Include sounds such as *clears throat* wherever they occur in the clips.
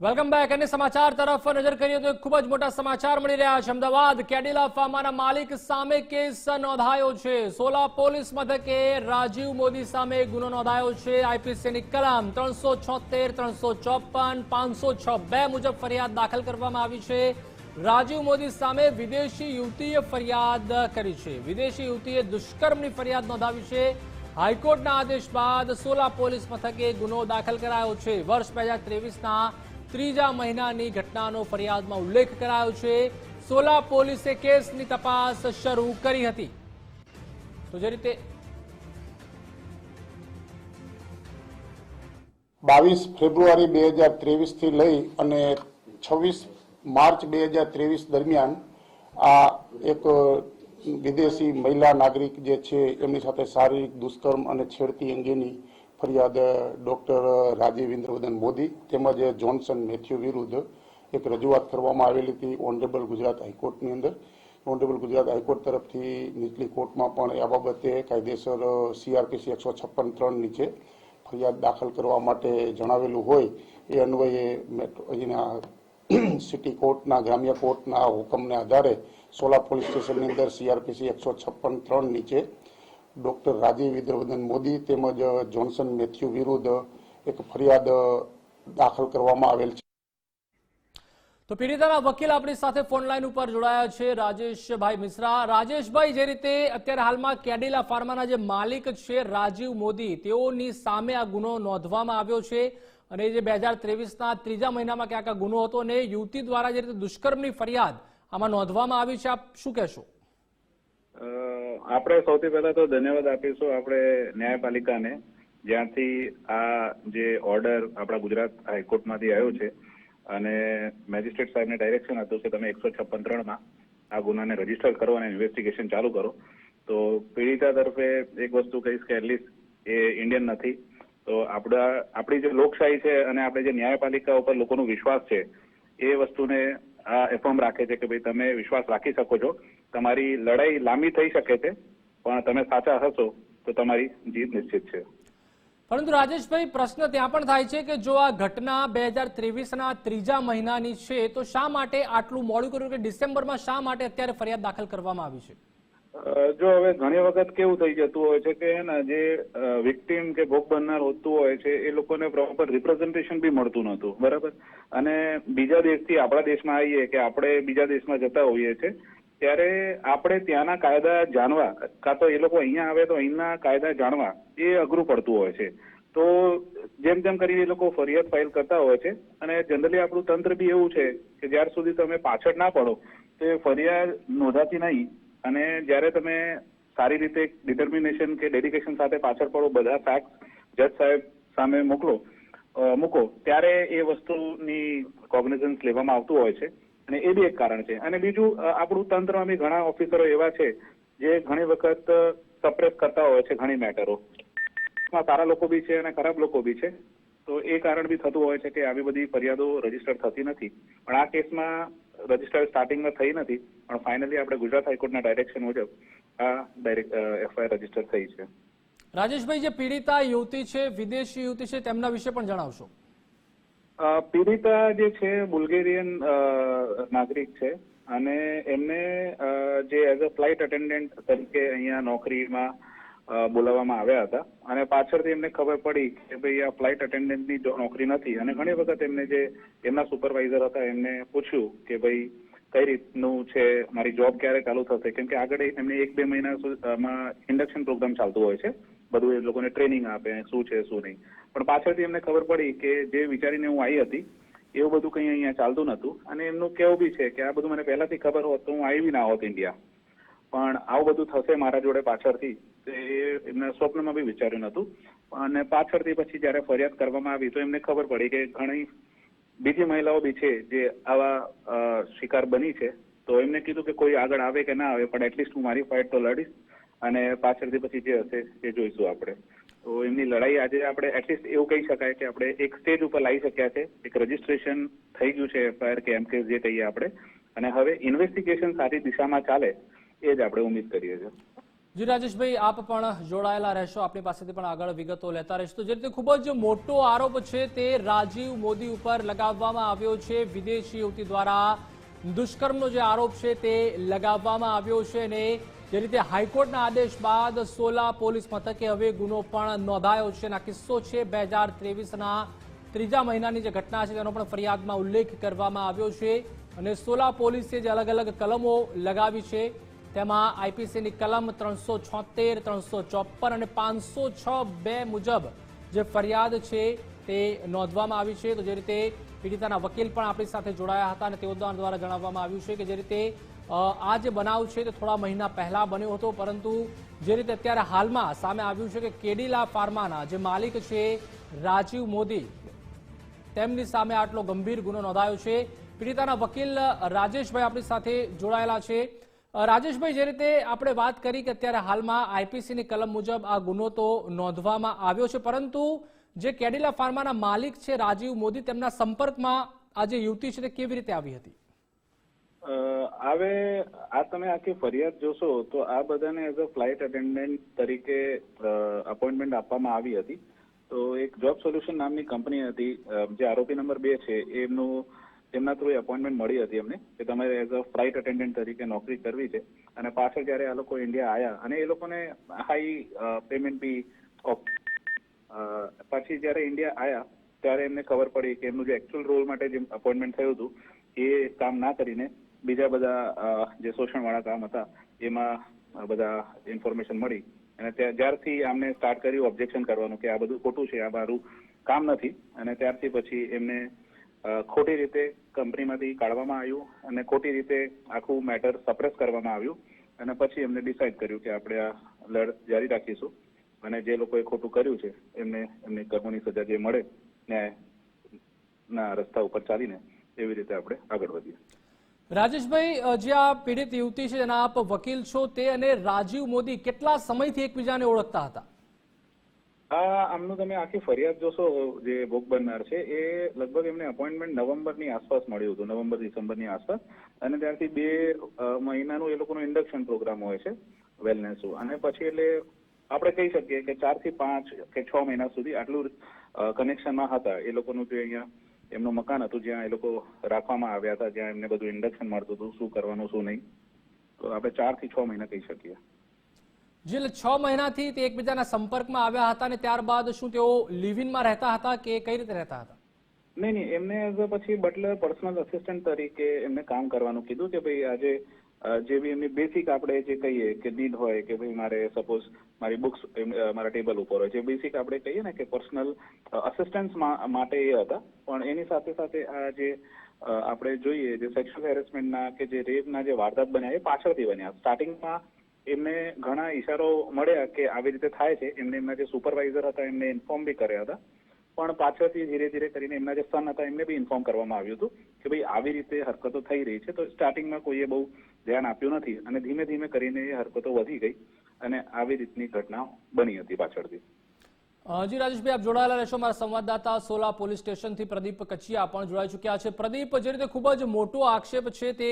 Welcome back અને સમાચાર તરફ નજર કરીએ તો ખૂબ જ મોટા સમાચાર મળી રહ્યા છે અમદાવાદ કેડિલા ફાર્માના માલિક સામે કેસ નોંધાયો છે સોલા પોલીસ મથકે રાજીવ મોદી સામે ગુનો નોંધાયો છે આઈપીસીની કલમ ત્રણસો છોતેર ત્રણસો ચોપન પાંચસો છ બે મુજબ ફરિયાદ દાખલ કરવામાં આવી છે રાજીવ મોદી સામે વિદેશી યુવતીએ ફરિયાદ કરી છે વિદેશી યુવતીએ દુષ્કર્મની ફરિયાદ નોંધાવી છે હાઈકોર્ટના આદેશ બાદ સોલા પોલીસ મથકે ગુનો દાખલ કરાયો છે વર્ષ બે હજાર ત્રેવીસના ત્રીજા મહિનાની ઘટનાનો ફરિયાદમાં ઉલ્લેખ કરાયો છે. સોલા પોલીસે કેસની તપાસ શરૂ કરી હતી. તો જે રીતે બાવીસ ફેબ્રુઆરી બે હજાર ત્રેવીસથી લઈ અને છવ્વીસ માર્ચ બે હજાર ત્રેવીસ દરમિયાન આ એક વિદેશી મહિલા નાગરિક જે છે, એમની સાથે શારીરિક દુષ્કર્મ અને છેડતી અંગેની ફરિયાદ ડોક્ટર રાજીવ ઇન્દ્રવદન મોદી તેમજ જોન્સન મેથ્યુ વિરુદ્ધ એક રજૂઆત કરવામાં આવેલી હતી ઓનરેબલ ગુજરાત હાઈકોર્ટની અંદર. ઓનરેબલ ગુજરાત હાઈકોર્ટ તરફથી નીચલી કોર્ટમાં પણ આ બાબતે કાયદેસર સીઆરપીસી એકસો છપ્પન ત્રણ નીચે ફરિયાદ દાખલ કરવા માટે જણાવેલું હોય એ અન્વયે અહીંના *clears throat* સિટી કોર્ટના, ગ્રામ્ય કોર્ટના હુકમને આધારે સોલા પોલીસ સ્ટેશનની અંદર સીઆરપીસી એકસો છપ્પન ત્રણ નીચે ડોક્ટર રાજીવ વિદ્રવદન મોદી તેમજ જોન્સન મેથ્યુ વિરુદ્ધ એક ફરિયાદ દાખલ કરવામાં આવેલ છે. તો પીડિતાના વકીલ આપણી સાથે ફોન લાઈન ઉપર જોડાયા છે રાજેશભાઈ મિશ્રા. રાજેશભાઈ જે રીતે અત્યારે હાલમાં કેડિલા ફાર્માના જે માલિક છે રાજીવ મોદી તેઓની સામે આ ગુનો નોંધવામાં આવ્યો છે અને જે બે હજાર ત્રેવીસના ત્રીજા મહિનામાં ક્યાંક આ ગુનો હતો અને યુવતી દ્વારા જે રીતે દુષ્કર્મની ફરિયાદ આમાં નોંધવામાં આવી છે આપ શું કહેશો? આપણે સૌથી પહેલા તો ધન્યવાદ આપીશું આપણે ન્યાયપાલિકાને, જ્યાંથી આ જે ઓર્ડર આપણા ગુજરાત હાઈકોર્ટમાંથી આવ્યો છે અને મેજિસ્ટ્રેટ સાહેબને ડાયરેક્શન હતું કે તમે એકસો છપ્પન ત્રણમાં આ ગુનાને રજિસ્ટર કરો અને ઇન્વેસ્ટિગેશન ચાલુ કરો. તો પીડિતા તરફે એક વસ્તુ કહીશ કે એટલીસ્ટ એ ઇન્ડિયન નથી. તો આપણા આપણી જે લોકશાહી છે અને આપણે જે ન્યાયપાલિકા ઉપર લોકોનો વિશ્વાસ છે, એ વસ્તુને આ એફર્મ રાખે છે કે ભાઈ તમે વિશ્વાસ રાખી શકો છો. તમારી લડાઈ લાંબી થઈ શકે છે પણ તમે સાચા હશો તો તમારી જીત નિશ્ચિત છે. પરંતુ રાજેશભાઈ પ્રશ્ન ત્યાં પણ થાય છે કે જો આ ઘટના બે હજાર ત્રેવીસના ત્રીજા મહિનાની છે તો શા માટે આટલું મોડું કર્યું કે ડિસેમ્બરમાં શા માટે અત્યારે ફરિયાદ દાખલ કરવામાં આવી છે? જો હવે ઘણી વખત કેવું થઈ જતું હોય છે કે ને જે વિક્ટીમ કે ભોગ બનનાર હોતું હોય છે એ લોકોને પ્રોપર રિપ્રેઝન્ટેશન બી મળતું નહોતું બરાબર? અને બીજા દેશથી આપણા દેશમાં આવીએ કે આપણે બીજા દેશમાં જતા હોઈએ છીએ ત્યારે આપણે ત્યાંના કાયદા જાણવા, કાં તો એ લોકો અહીંયા આવે તો અહીંના કાયદા જાણવા, એ અઘરું પડતું હોય છે. તો જેમ તેમ કરીને એ લોકો ફરિયાદ ફાઇલ કરતા હોય છે. અને જનરલી આપણું તંત્ર બી એવું છે કે જ્યાર સુધી તમે પાછળ ના પડો, તો એ ફરિયાદ નોંધાતી નહીં. અને જ્યારે તમે સારી રીતે ડિટર્મિનેશન કે ડેડિકેશન સાથે પાછળ પડો, બધા ફેક્ટ જજ સાહેબ સામે મોકલો મૂકો, ત્યારે એ વસ્તુની કોગ્નિઝન્સ લેવામાં આવતું હોય છે. અને એ બી એક કારણ છે. અને બીજું આપણું તંત્રમાં બી ઘણા ઓફિસરો એવા છે, જે ઘણી વખત સપ્રેસ કરતા હોય છે ઘણી મેટરો સારા લોકો બી છે અને ખરાબ લોકો બી છે. તો એ કારણ બી થતું હોય છે કે આવી બધી ફરિયાદો રજિસ્ટર થતી નથી. પણ આ કેસમાં રજિસ્ટર સ્ટાર્ટિંગમાં થઈ નથી. પણ ફાઇનલી આપણે ગુજરાત હાઈકોર્ટના ડાયરેક્શન મુજબ આ ડાયરેક્ટ એફઆઈઆર રજિસ્ટર થઈ છે. રાજેશભાઈ, જે પીડિતા યુવતી છે, વિદેશી યુવતી છે, તેમના વિશે પણ જણાવશો. પીડિતા જે છે, બુલ્ગેરિયન નાગરિક છે અને એમને જે એઝ અ ફ્લાઇટ અટેન્ડન્ટ તરીકે અહીંયા નોકરીમાં બોલાવવામાં આવ્યા હતા અને પાછળથી એમને ખબર પડી કે ભાઈ આ ફ્લાઇટ અટેન્ડન્ટની નોકરી નથી અને ઘણી વખત એમને જે, એમના સુપરવાઇઝર હતા એમને પૂછ્યું કે ભાઈ કઈ રીતનું છે, મારી જોબ ક્યારે ચાલુ થશે? કેમ કે આગળ એમને એક બે મહિના સુધીમાં ઇન્ડક્શન પ્રોગ્રામ ચાલતું હોય છે. બધું એ લોકોને ટ્રેનિંગ આપે શું છે, શું નહીં. પણ પાછળથી એમને ખબર પડી કે જે વિચારીને હું આવી હતી, એવું બધું કંઈ અહીંયા ચાલતું નહોતું. અને એમનું કેવું બી છે કે આ બધું મને પહેલાથી ખબર હોત તો હું આવી ના હોત ઇન્ડિયા. પણ આવું બધું થશે મારા જોડે પાછળથી એ એમને સ્વપ્નમાં બી વિચાર્યું નહોતું. અને પાછળથી પછી જ્યારે ફરિયાદ કરવામાં આવી, તો એમને ખબર પડી કે ઘણી બીજી મહિલાઓ બી છે જે આવા શિકાર બની છે. તો એમને કીધું કે કોઈ આગળ આવે કે ના આવે, પણ એટલીસ્ટ હું મારી ફાઇટ તો લડીશ. અને પાછળથી પછી જે હશે, એ જોઈશું આપણે. તો એમની લડાઈ આજે આપણે એટલીસ્ટ એવું કહી શકાય કે આપણે એક સ્ટેજ ઉપર લાવી શક્યા છે. એક રજીસ્ટ્રેશન થઈ ગયું છે એફઆઈઆર કે એમ જે કહીએ આપણે. અને હવે ઇન્વેસ્ટિગેશન સારી દિશામાં ચાલે, એ જ આપણે ઉમ્મીદ કરીએ છીએ. જી રાજેશભાઈ, આપ પણ જોડાયેલા રહેશો. આપણી પાસેથી પણ આગળ વિગતો લેતા રહેશો. જે રીતે ખૂબ જ મોટો આરોપ છે તે રાજીવ મોદી ઉપર લગાવવામાં આવ્યો છે. વિદેશી યુવતી દ્વારા દુષ્કર્મનો જે આરોપ છે તે લગાવવામાં આવ્યો છે અને જે રીતે હાઈકોર્ટના આદેશ બાદ સોલા પોલીસ મથકે હવે ગુનો પણ નોંધાયો છે અને કિસ્સો છે બે હજાર ત્રેવીસના ત્રીજા મહિનાની જે ઘટના છે તેનો પણ ફરિયાદમાં ઉલ્લેખ કરવામાં આવ્યો છે અને સોલા પોલીસે જે અલગ અલગ કલમો લગાવી છે તેમાં આઈપીસીની કલમ ત્રણસો છોતેર, ત્રણસો ચોપન અને પાંચસો છ બે મુજબ જે ફરિયાદ છે તે નોંધવામાં આવી છે. તો જે રીતે પીડિતાના વકીલ પણ આપણી સાથે જોડાયા હતા અને તેઓ દ્વારા જણાવવામાં આવ્યું છે કે જે રીતે આ જે બનાવ છે તે થોડા મહિના પહેલા બન્યો હતો, પરંતુ જે રીતે અત્યારે હાલમાં સામે આવ્યું છે કે કેડીલા ફાર્માના જે માલિક છે રાજીવ મોદી, તેમની સામે આટલો ગંભીર ગુનો નોંધાયો છે. પીડિતાના વકીલ રાજેશભાઈ આપણી સાથે જોડાયેલા છે. રાજેશભાઈ, જે રીતે આપણે વાત કરી કે અત્યારે હાલમાં આઈપીસીની કલમ મુજબ આ ગુનો તો નોંધવામાં આવ્યો છે, પરંતુ જે કેડિલા ફાર્માના માલિક છે રાજીવ મોદી, તેમના સંપર્કમાં આ જે યુવતી છે તે કેવી રીતે આવી હતી? હવે આ તમે આખી ફરિયાદ જોશો, તો આ બધાને એઝ અ ફ્લાઇટ અટેન્ડન્ટ તરીકે અપોઇન્ટમેન્ટ આપવામાં આવી હતી. તો એક જોબ સોલ્યુશન નામની કંપની હતી જે આરોપી નંબર બે છે, એમનું તેમના થ્રુ એપોઇન્ટમેન્ટ મળી હતી એમને કે તમારે એઝ અ ફ્લાઇટ અટેન્ડન્ટ તરીકે નોકરી કરવી છે. અને પાછળ જ્યારે આ લોકો ઇન્ડિયા આવ્યા અને એ લોકોને હાઈ પેમેન્ટ બી પછી જ્યારે ઇન્ડિયા આવ્યા ત્યારે એમને ખબર પડી કે એમનું જે એકચ્યુઅલ રોલ માટે જે અપોઇન્ટમેન્ટ થયું હતું, એ કામ ના કરીને બીજા બધા જે શોષણવાળા કામ હતા, એમાં બધા ઇન્ફોર્મેશન મળી. અને ત્યાં, જ્યારથી આમને સ્ટાર્ટ કર્યું ઓબ્જેક્શન કરવાનું કે આ બધું ખોટું છે, આ મારું કામ નથી. અને ત્યારથી પછી એમને ખોટી રીતે કંપનીમાંથી કાઢવામાં આવ્યું અને ખોટી રીતે આખું મેટર સપ્રેસ કરવામાં આવ્યું. અને પછી એમને ડિસાઇડ કર્યું કે આપણે આ લડ જારી રાખીશું. અને જે લોકોએ ખોટું કર્યું છે, એમને, એમની કર્મોની સજા જે મળે, ન્યાય ના રસ્તા ઉપર ચાલીને એવી રીતે આપણે આગળ વધીએ. રાજેશભાઈ જે આ પીડિત યુવતી છે, જેના આપ વકીલ છો, તે અને રાજીવ મોદી કેટલા સમયથી એકબીજાને ઓળખતા હતા? આ, આમનું તમે આખી ફરિયાદ જોશો, જે ભોગ બનનાર છે, એ લગભગ એમને અપોઇન્ટમેન્ટ નવેમ્બરની આસપાસ મળ્યું હતું, નવેમ્બર, ડિસેમ્બરની આસપાસ. અને ત્યારથી બે મહિનાનું એ લોકોનું ઇન્ડક્શન પ્રોગ્રામ હોય છે વેલનેસનું અને પછી એટલે આપણે કહી શકીએ કે ચારથી પાંચ કે છ મહિના સુધી આટલું કનેક્શનમાં હતા એ લોકોનું જે અહીંયા એમનું મકાન હતું જ્યાં એ લોકો રાખવામાં આવ્યા હતા જ્યાં એમને બધું ઇન્ડક્શન મળતું હતું શું કરવાનું શું નહીં. તો આપણે ચારથી છ મહિના કહી શકીએ. જે છ મહિનાથી તે એકબીજાના સંપર્કમાં આવ્યા હતા અને ત્યારબાદ શું તેઓ લિવિનમાં રહેતા હતા કે કઈ રીતે રહેતા હતા? નહીં નહીં એમને પછી બટલર પર્સનલ અસિસ્ટન્ટ તરીકે એમને કામ કરવાનું કીધું કે ભાઈ આજે જે બી એમની બેસિક આપણે જે કહીએ કે નીડ હોય કે ભાઈ મારે સપોઝ મારી બુક્સ મારા ટેબલ ઉપર હોય જે બેસિક આપણે કહીએ ને કે પર્સનલ અસિસ્ટન્સ માટે એ હતા. પણ એની સાથે સાથે આ જે આપણે જોઈએ જે સેક્સ્યુઅલ હેરેસમેન્ટના કે જે રેપના જે વારદાત બન્યા, એ પાછળથી બન્યા. સ્ટાર્ટિંગમાં એમને ઘણા ઈશારો મળ્યા કે આવી રીતે થાય છે. એમને એમના જે સુપરવાઇઝર હતા, એમને ઇન્ફોર્મ બી કર્યા હતા. પણ પાછળથી ધીરે ધીરે કરીને એમના જે સન હતા, એમને બી ઇન્ફોર્મ કરવામાં આવ્યું હતું કે ભાઈ, આવી રીતે હરકતો થઈ રહી છે. તો સ્ટાર્ટિંગમાં કોઈએ બહુ ધ્યાન આપ્યું નથી અને ધીમે ધીમે કરીને એ હરકતો વધી ગઈ. અને આવી રીતની ઘટના બની હતી પાછળથી. જી રાજેશભાઈ આપ જોડાયેલા રહેશો. મારા સંવાદદાતા સોલા પોલીસ સ્ટેશનથી પ્રદીપ કચિયા પણ જોડાઈ ચૂક્યા છે. પ્રદીપ જે રીતે ખૂબ જ મોટો આક્ષેપ છે તે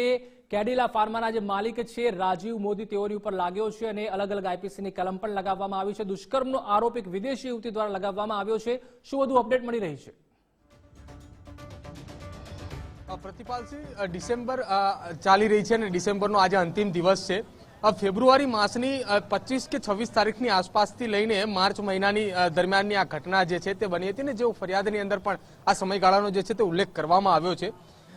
કેડિલા ફાર્માના જે માલિક છે રાજીવ મોદી તેઓની ઉપર લાગ્યો છે અને અલગ અલગ આઈપીસીની કલમ પણ લગાવવામાં આવી છે. દુષ્કર્મનો આરોપ એક વિદેશી યુવતી દ્વારા લગાવવામાં આવ્યો છે. શું વધુ અપડેટ મળી રહી છે? પ્રતિપાલસિંહ ડિસેમ્બર ચાલી રહી છે અને ડિસેમ્બરનો આજે અંતિમ દિવસ છે. ફેબ્રુઆરી માસની પચીસ કે છવ્વીસ તારીખની આસપાસથી લઈને માર્ચ મહિનાની દરમિયાનની આ ઘટના જે છે તે બની હતી ને જે ફરિયાદની અંદર પણ આ સમયગાળાનો જે છે તે ઉલ્લેખ કરવામાં આવ્યો છે.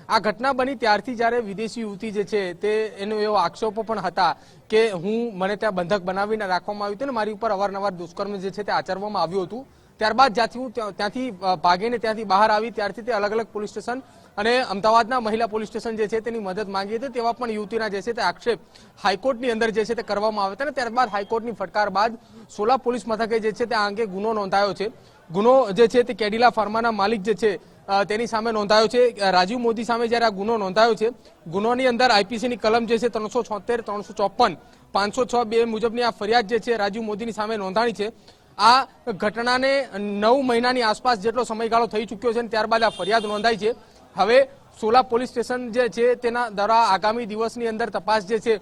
આ ઘટના બની ત્યારથી જ્યારે વિદેશી યુવતી જે છે તે એનો એવો આક્ષેપો પણ હતા કે હું, મને ત્યાં બંધક બનાવીને રાખવામાં આવ્યું હતું ને મારી ઉપર અવારનવાર દુષ્કર્મ જે છે તે આચરવામાં આવ્યું હતું. ત્યારબાદ જ્યાંથી હું ત્યાંથી ભાગીને ત્યાંથી બહાર આવી ત્યારથી તે અલગ અલગ પોલીસ સ્ટેશન અને અમદાવાદના મહિલા પોલીસ સ્ટેશન જે છે તેની મદદ માંગી હતી, તેવા પણ યુવતીના જે છે તે આક્ષેપ હાઈકોર્ટની અંદર જે છે તે કરવામાં આવ્યો હતો અને ત્યારબાદ હાઈકોર્ટની ફટકાર બાદ સોલા પોલીસ મથકે જે છે તે આ અંગે ગુનો નોંધાયો છે. ગુનો જે છે તે કેડિલા ફાર્માના માલિક જે છે તેની સામે નોંધાયો છે. રાજીવ મોદી સામે જ્યારે આ ગુનો નોંધાયો છે, ગુનોની અંદર આઈપીસીની કલમ જે છે ત્રણસો છોતેર, ત્રણસો ચોપન, પાંચસો છ બે મુજબની આ ફરિયાદ જે છે રાજીવ મોદીની સામે નોંધાણી છે. આ ઘટનાને નવ મહિનાની આસપાસ જેટલો સમયગાળો થઈ ચૂક્યો છે અને ત્યારબાદ આ ફરિયાદ નોંધાઈ છે. હવે સોલા પોલીસ સ્ટેશન જે છે તેના દ્વારા આગામી દિવસની અંદર તપાસ જે છે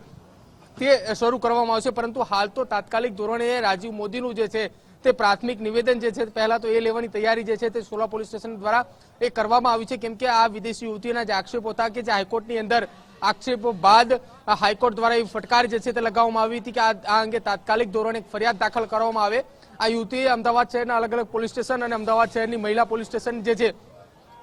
તે શરૂ કરવામાં આવશે. પરંતુ હાલ તો તાત્કાલિક ધોરણે રાજીવ મોદીનું જે છે તે પ્રાથમિક નિવેદન જે છે પહેલા તો એ લેવાની તૈયારી જે છે તે સોલા પોલીસ સ્ટેશન દ્વારા એ કરવામાં આવી છે. કેમ કે આ વિદેશી યુવતીના જે આક્ષેપો હતા કે જે હાઈકોર્ટની અંદર આક્ષેપો બાદ હાઈકોર્ટ દ્વારા એ ફટકાર જે છે તે લગાવવામાં આવી હતી કે આ અંગે તાત્કાલિક ધોરણે ફરિયાદ દાખલ કરવામાં આવે. આ યુવતીએ અમદાવાદ શહેરના અલગ અલગ પોલીસ સ્ટેશન અને અમદાવાદ શહેરની મહિલા પોલીસ સ્ટેશન જે છે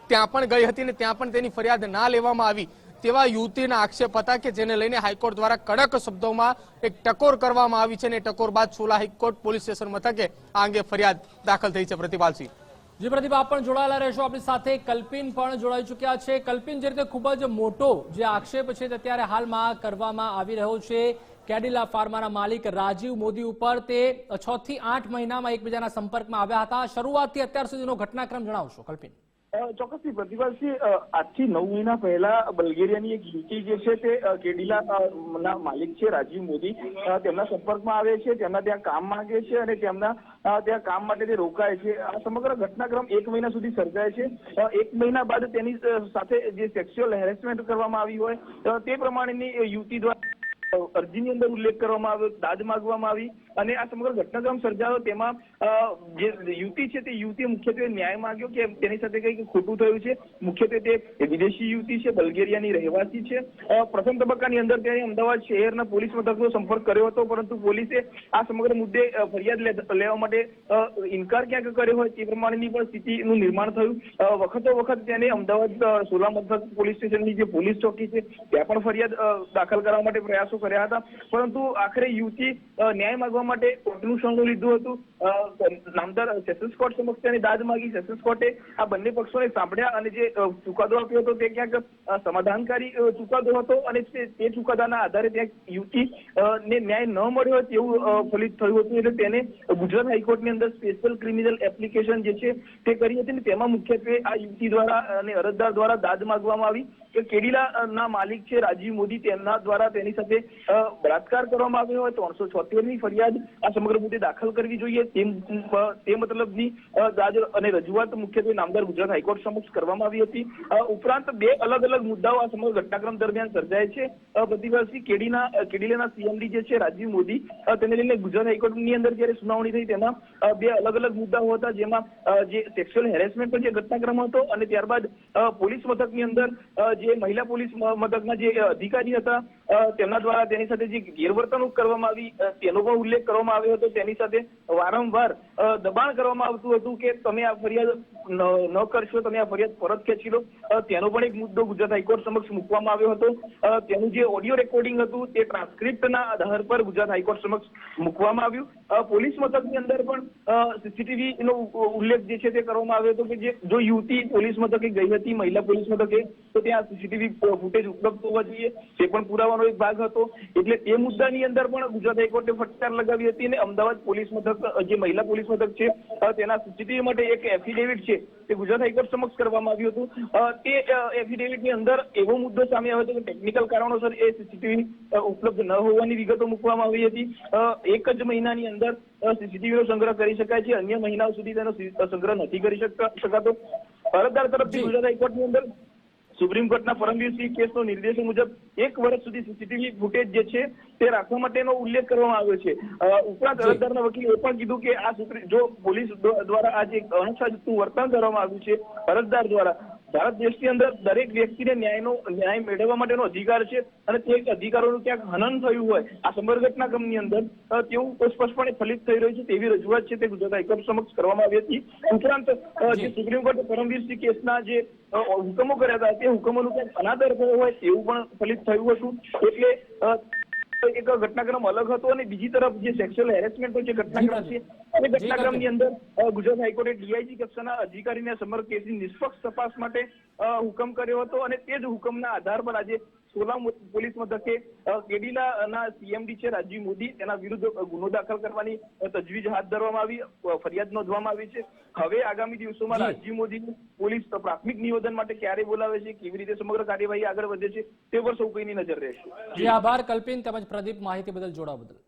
ત્યાં પણ ગઈ હતી ને ત્યાં પણ તેની ફરિયાદ ના લેવામાં આવી. તેવા યુવતીના આક્ષેપ હતા કે જેને લઈને હાઈકોર્ટ દ્વારા કડક શબ્દોમાં એક ટકોર કરવામાં આવી છે અને ટકોર બાદ સોલા હાઈકોર્ટ પોલીસ સ્ટેશન મથકે આ અંગે ફરિયાદ દાખલ થઈ છે પ્રતિપાલસિંહ. જી પ્રતિભા આપ પણ જોડાયેલા રહેશો. આપણી સાથે કલ્પિન પણ જોડાઈ ચૂક્યા છે. કલ્પિન, જે રીતે ખૂબ જ મોટો જે આક્ષેપ છે તે અત્યારે હાલમાં કરવામાં આવી રહ્યો છે. કેડિલા ફાર્માના માલિક રાજીવ મોદી ઉપર તે છ થી આઠ મહિનામાં એકબીજાના સંપર્કમાં આવ્યા હતા. શરૂઆતથી અત્યાર સુધીનો ઘટનાક્રમ જણાવશો, કલ્પિન. ચોક્કસથી પ્રતિભાસિંહ આજથી નવ મહિના પહેલા બલ્ગેરિયાની એક યુવતી જે છે તે કેડીલા ના માલિક છે રાજીવ મોદી તેમના સંપર્કમાં આવે છે, તેમના ત્યાં કામ માંગે છે અને તેમના ત્યાં કામ માટે તે રોકાય છે. આ સમગ્ર ઘટનાક્રમ એક મહિના સુધી સર્જાય છે. એક મહિના બાદ તેની સાથે જે સેક્સ્યુઅલ હેરેસમેન્ટ કરવામાં આવી હોય તે પ્રમાણેની યુવતી દ્વારા અરજીની અંદર ઉલ્લેખ કરવામાં આવ્યો, દાદ માગવામાં આવી. અને આ સમગ્ર ઘટનાક્રમ સર્જાયો, તેમાં જે યુવતી છે તે યુવતીએ મુખ્યત્વે ન્યાય માંગ્યો કે તેની સાથે કંઈક ખોટું થયું છે? મુખ્યત્વે તે વિદેશી યુવતી છે, બલ્ગેરિયાની રહેવાસી છે. પ્રથમ તબક્કાની અંદર તેણે અમદાવાદ શહેરના પોલીસ મથકનો સંપર્ક કર્યો હતો, પરંતુ પોલીસે આ સમગ્ર મુદ્દે ફરિયાદ લેવા માટે ઇન્કાર ક્યાંક કર્યો હોય તે પ્રમાણેની પણ સ્થિતિનું નિર્માણ થયું. વખતો વખત તેને અમદાવાદ સોલા મથક પોલીસ સ્ટેશનની જે પોલીસ ચોકી છે, ત્યાં પણ ફરિયાદ દાખલ કરવા માટે પ્રયાસો કર્યા હતા. પરંતુ આખરે યુવતી ન્યાય માંગવા માટે કોર્ટનું શરણું લીધું હતું. નામદાર સેશન્સ કોર્ટ સમક્ષ તેની દાદ માગી. સેશન્સ કોર્ટે આ બંને પક્ષોને સાંભળ્યા અને જે ચુકાદો આપ્યો હતો તે ક્યાંક સમાધાનકારી ચુકાદો હતો અને તે ચુકાદાના આધારે ત્યાં યુવતી ને ન્યાય ન મળ્યો તેવું ફલિત થયું હતું. એટલે તેને ગુજરાત હાઈકોર્ટની અંદર સ્પેશિયલ ક્રિમિનલ એપ્લિકેશન જે છે તે કરી હતી ને તેમાં મુખ્યત્વે આ યુવતી દ્વારા અને અરજદાર દ્વારા દાદ માગવામાં આવી કે કેડીલા ના માલિક છે રાજીવ મોદી. તેમના દ્વારા તેની સાથે બળાત્કાર કરવામાં આવ્યો હોય. ત્રણસો છોતેરની ફરિયાદ આ સમગ્ર મુદ્દે દાખલ કરવી જોઈએ. તે મતલબની દાદ અને રજૂઆત મુખ્યત્વે નામદાર ગુજરાત હાઈકોર્ટ સમક્ષ કરવામાં આવી હતી. ઉપરાંત બે અલગ અલગ મુદ્દાઓ આ સમગ્ર ઘટનાક્રમ દરમિયાન સર્જાય છે. અ, પ્રતિભાસી કેડીના કેડીલેના સીએમડી જે છે રાજીવ મોદી તેને લઈને ગુજરાત હાઈકોર્ટની અંદર જયારે સુનાવણી થઈ તેમાં બે અલગ અલગ મુદ્દાઓ હતા જેમાં જે સેક્સ્યુઅલ હેરેસમેન્ટ જે ઘટનાક્રમ હતો અને ત્યારબાદ પોલીસ મથકની અંદર જે મહિલા પોલીસ મથકના જે અધિકારી હતા તેમના દ્વારા તેની સાથે જે ગેરવર્તણૂક કરવામાં આવી તેનો પણ ઉલ્લેખ કરવામાં આવ્યો હતો તેની સાથે વારંવાર દબાણ કરવામાં આવતું હતું કે તમે આ ફરિયાદ ન કરશો, તમે આ ફરિયાદ પરત ખેંચી લો. તેનો પણ એક મુદ્દો ગુજરાત હાઈકોર્ટ સમક્ષ મૂકવામાં આવ્યો હતો. તેનું જે ઓડિયો રેકોર્ડિંગ હતું તે ટ્રાન્સક્રિપ્ટના આધાર પર ગુજરાત હાઈકોર્ટ સમક્ષ મૂકવામાં આવ્યું. પોલીસ મથકની અંદર પણ સીસીટીવી નો ઉલ્લેખ જે છે તે કરવામાં આવ્યો હતો કે જે, જો યુવતી પોલીસ મથકે ગઈ હતી, મહિલા પોલીસ મથકે, તો ત્યાં સીસીટીવી ફૂટેજ ઉપલબ્ધ હોવા જોઈએ. તે પણ પુરાવાનો એક ભાગ હતો. એટલે તે મુદ્દાની અંદર પણ ગુજરાત હાઈકોર્ટે ફટકાર લગાવી હતી અને અમદાવાદ પોલીસ મથક જે મહિલા પોલીસ મથક છે તેના સીસીટીવી માટે એક એફિડેવિટ છે તે ગુજરાત હાઈકોર્ટ સમક્ષ કરવામાં આવ્યું હતું. તે એફિડેવિટની અંદર એવો મુદ્દો સામે આવ્યો હતો કે ટેકનિકલ કારણોસર એ સીસીટીવી ઉપલબ્ધ ન હોવાની વિગતો મૂકવામાં આવી હતી. એક જ મહિનાની અંદર સીસીટીવી નો સંગ્રહ કરી શકાય છે અન્ય મહિનાઓ સુધી તેનો સંગ્રહ નથી કરી શકાતો અરજદાર તરફથી. ગુજરાત હાઈકોર્ટની અંદર સુપ્રીમ કોર્ટના પરમવીર કેસનો નિર્દેશો મુજબ એક વર્ષ સુધી સીસીટીવી ફૂટેજ જે છે તે રાખવા માટેનો ઉલ્લેખ કરવામાં આવ્યો છે ઉપરાંત. અરજદારના વકીલે એ પણ કીધું કે આ જો પોલીસ દ્વારા આ જે અણસાજતું વર્તન કરવામાં આવ્યું છે અરજદાર દ્વારા ભારત દેશની અંદર દરેક વ્યક્તિને ન્યાયનો ન્યાય મેળવવા માટેનો અધિકાર છે અને તે અધિકારોનું ક્યાંક હનન થયું હોય આ સમગ્ર ઘટનાક્રમની અંદર તેવું સ્પષ્ટપણે ફલિત થઈ રહ્યું છે તેવી રજૂઆત છે તે ગુજરાત હાઈકોર્ટ સમક્ષ કરવામાં આવી હતી ઉપરાંત જે. સુપ્રીમ કોર્ટે પરમવીરસિંહ કેસના જે હુકમો કર્યા હતા તે હુકમોનું ક્યાંક અનાદર થયો હોય તેવું પણ ફલિત થયું હતું એટલે એક ઘટનાક્રમ અલગ હતો અને બીજી તરફ જે સેક્સ્યુઅલ હેરેસમેન્ટ જે ઘટનાક્રમ છે. એ ઘટનાક્રમની અંદર ગુજરાત હાઈકોર્ટે ડીઆઈજી કક્ષાના અધિકારીને સમગ્ર કેસની નિષ્પક્ષ તપાસ માટે હુકમ કર્યો હતો અને તે જ હુકમના આધાર પર આજે સોલા પોલીસ મથકે કેડિલાના સીએમડી છે રાજીવ મોદી તેના વિરુદ્ધ ગુનો દાખલ કરવાની તજવીજ હાથ ધરવામાં આવી ફરિયાદ નોંધવામાં આવી છે. હવે આગામી દિવસોમાં. રાજીવ મોદીની પોલીસ પ્રાથમિક નિવેદન માટે ક્યારે બોલાવે છે કેવી રીતે સમગ્ર કાર્યવાહી આગળ વધે છે તે પર સૌ કોઈની નજર રહેશે. જી આભાર. કલ્પિન તેમજ પ્રદીપ માહિતી બદલ જોડાવા બદલ.